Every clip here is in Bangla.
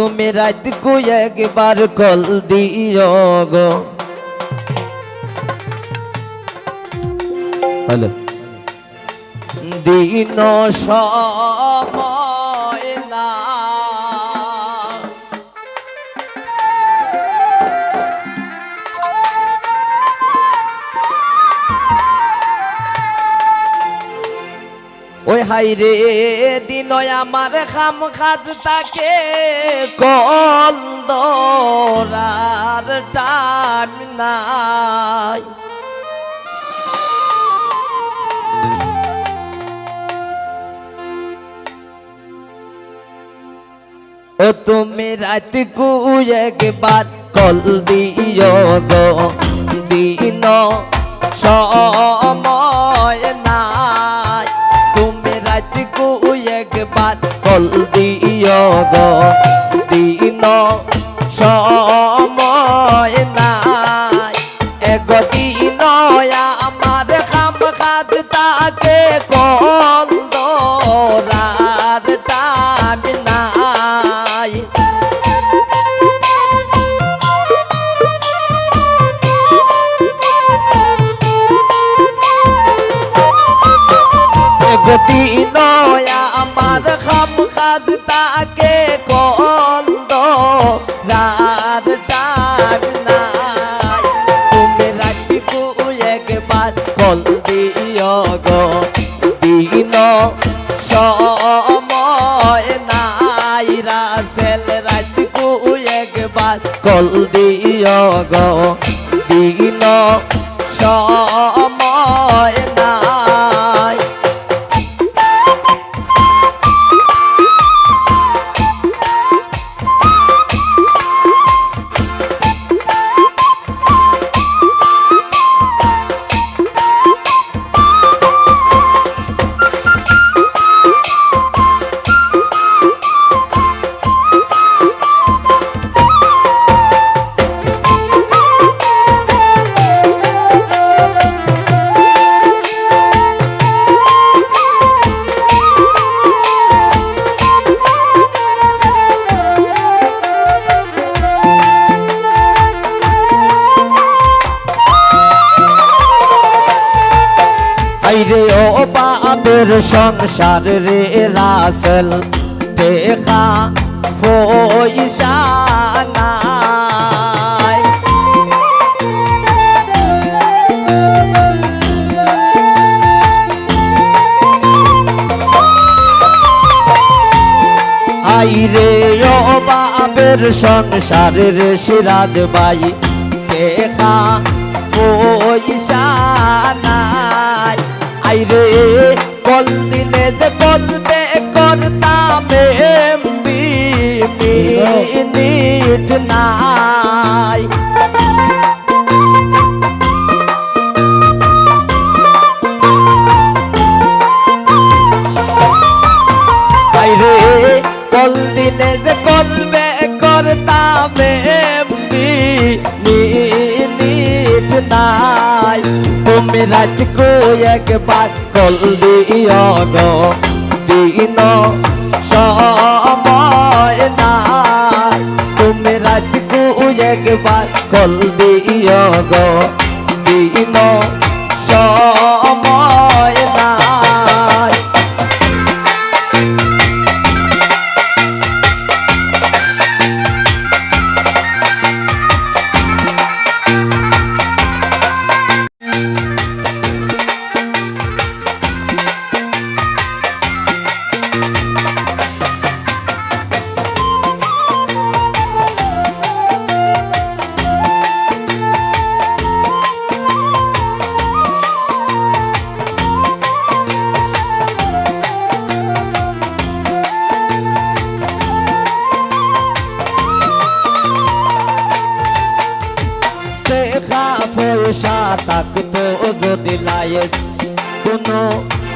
তুমি রাত কু একবার কল দিও গো। হ্যালো। দিন সময় ওই হাই রে, দিন আমার খাম খাজ তাকে কল দরার টাইম নাই। ও তুমি রাত কু একবার কল দিও গো, দিন সময় কল দিও গো দিন সময় নাই। একদিন আমার খাম খাজ তাকে কল দরার টাইম নাই। গতি নয়া কল দিও গো সংসার রে রাসেল, দেখা নাই আইরে ও বাবের সংসার রে সিরাজ বাই দেখা পয়সা নাই আইরে কল দিলে যে বলবে করতাম এমবি মিনিট নাই। কল যে কলবে করতাম নাই। তুমি রাতকো একবার কল দিও গো দিন সময় নাই। তুমি রাতকো একবার কল দিও গো দিন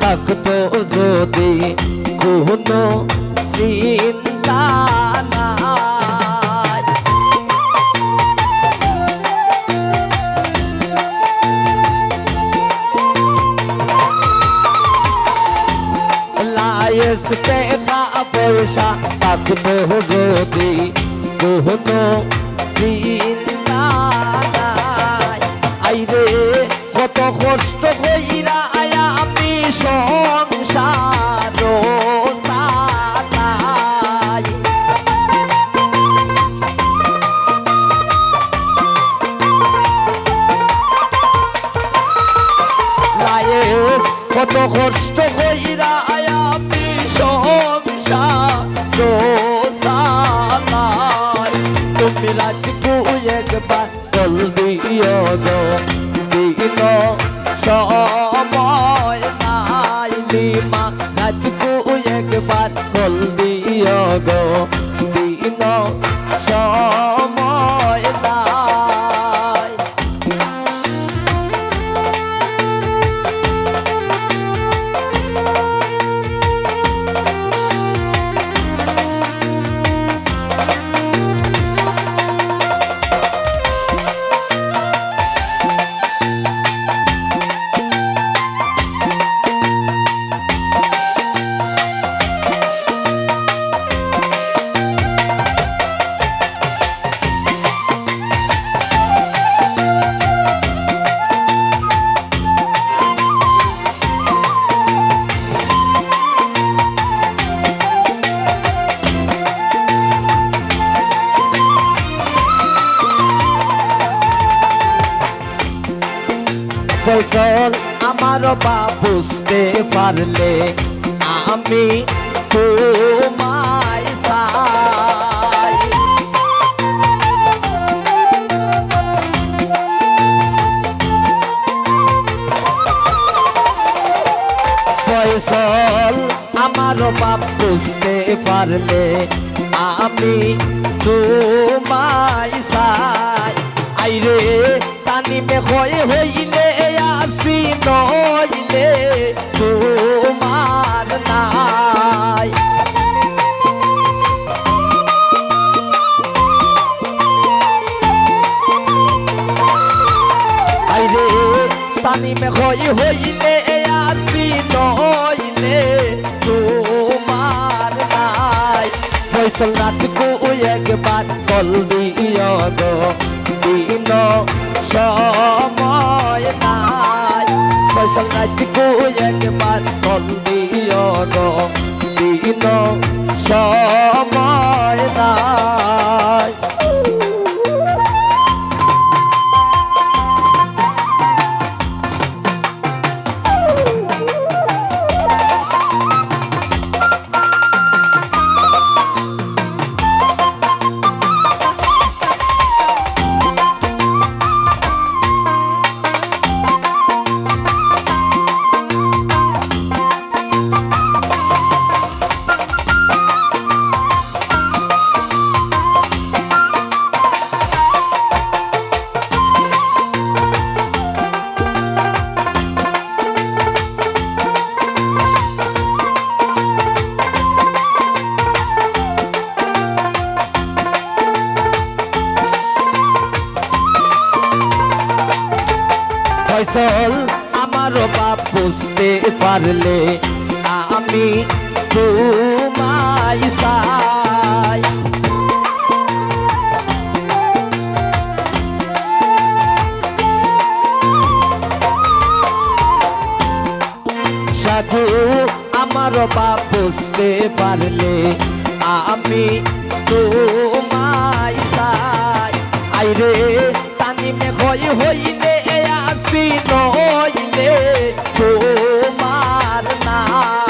থাকতো যদি কোনো চিন্তা লায়স টাকা পয়সা থাকতো যদি কোনো চিন্তা জলদি দিন সব me. একবার কল দিও গো। দিন সময় নাই ফসল নাচ একবার কল আমি তোমায় চাই। সাধু, আমার বাপ বুঝতে পারলে আমি তোমায় চাই। আইরে, তানিমে হই হইলে আসি নইলে তোমার নাই।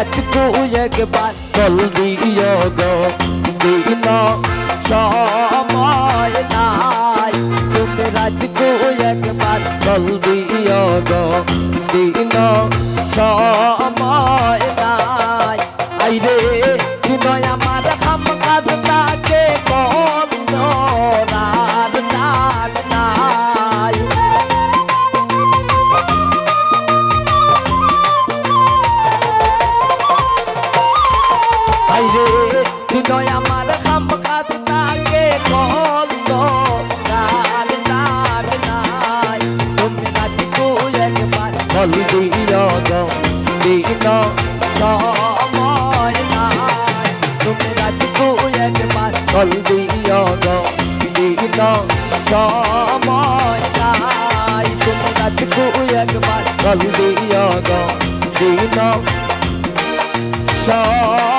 রাতকু একবার কল দিও গো দিন সময় নাই তুমি রাতকু একবার কল দিও গো দিন সময় গো দিন সময় নাই। তুমি রাতকু একবার গো দিন সময়